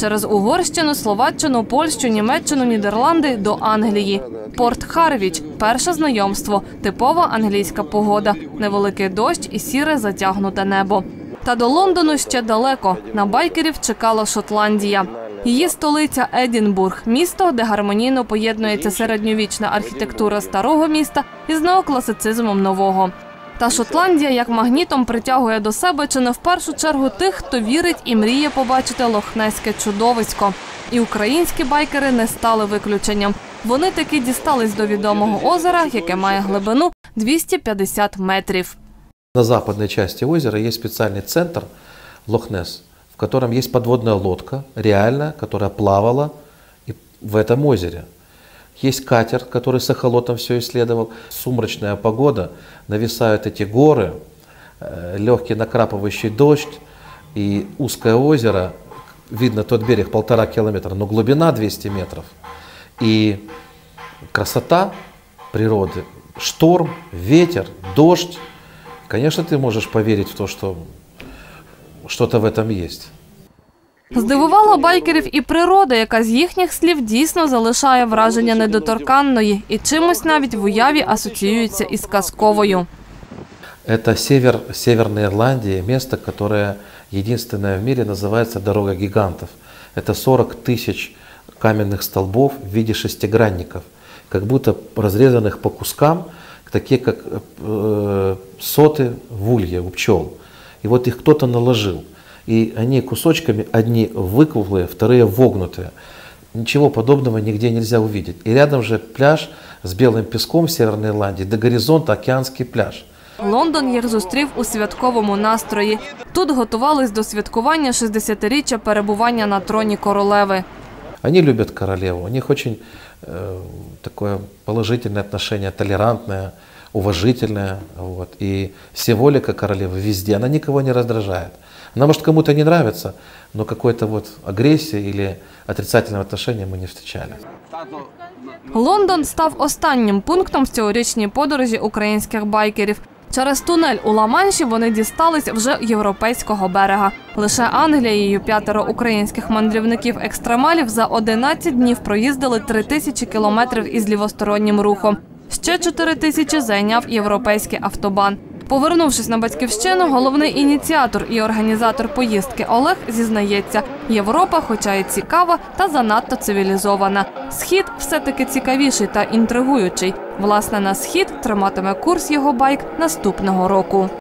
через Угорщину, Словаччину, Польщу, Німеччину, Нідерланди до Англії. Порт Харвіч перше знайомство, типова англійська погода, невеликий дощ і сіре затягнуте небо. Та до Лондону ще далеко. На байкерів чекала Шотландія. Її столиця Едінбург, місто, де гармонійно поєднується середньовічна архітектура старого міста із неокласицизмом нового. Та Шотландія як магнітом притягує до себе чи не в першу чергу тих, хто вірить і мріє побачити лохнеське чудовисько. І українські байкери не стали виключенням. Вони таки дістались до відомого озера, яке має глибину 250 метрів. На западной части озера есть специальный центр Лохнес, в котором есть подводная лодка, реальная, которая плавала в этом озере. Есть катер, который с эхолотом все исследовал. Сумрачная погода, нависают эти горы, э, легкий накрапывающий дождь и узкое озеро. Видно тот берег полтора километра, но глубина 200 метров. И красота природы, шторм, ветер, дождь. Конечно, ты можешь поверить в то, что что-то в этом есть. Здивувала байкерів і природа, яка з їхніх слів дійсно залишає враження недоторканної і чимось навіть в уяві асоціюється із казковою. Это север Северной Ирландии, место, которое единственное в мире называется Дорога гигантов. Это 40 тысяч каменных столбов в виде шестигранников, как будто разрезанных по кускам, такие как э, соты в улье у пчел. И вот их кто-то наложил. И они кусочками, одни выкруглые, вторые вогнутые. Ничего подобного нигде нельзя увидеть. И рядом же пляж с белым песком в Северной Ирландии, до горизонта океанский пляж. Лондон їх зустрів у святковому настрої. Тут готувались до святкування 60-річчя перебування на троні королеви. Они любят королеву, у них очень э, такое положительное отношение, толерантное, уважительное. Вот. И символика королевы везде, она никого не раздражает. Она может кому-то не нравится, но какой-то вот агрессии или отрицательного отношения мы не встречали. Лондон став останнім пунктом в цьогорічній подорожі українських байкерів. Через тунель у Ла-Манші вони дістались вже європейського берега. Лише Англією п'ятеро українських мандрівників-екстремалів за 11 днів проїздили 3 тисячі кілометрів із лівостороннім рухом. Ще 4 тисячі зайняв європейський автобан. Повернувшись на батьківщину, головний ініціатор і організатор поїздки Олег зізнається, Європа, хоча й цікава, та занадто цивілізована. Схід все-таки цікавіший та інтригуючий. Власне, на схід триматиме курс його байк наступного року.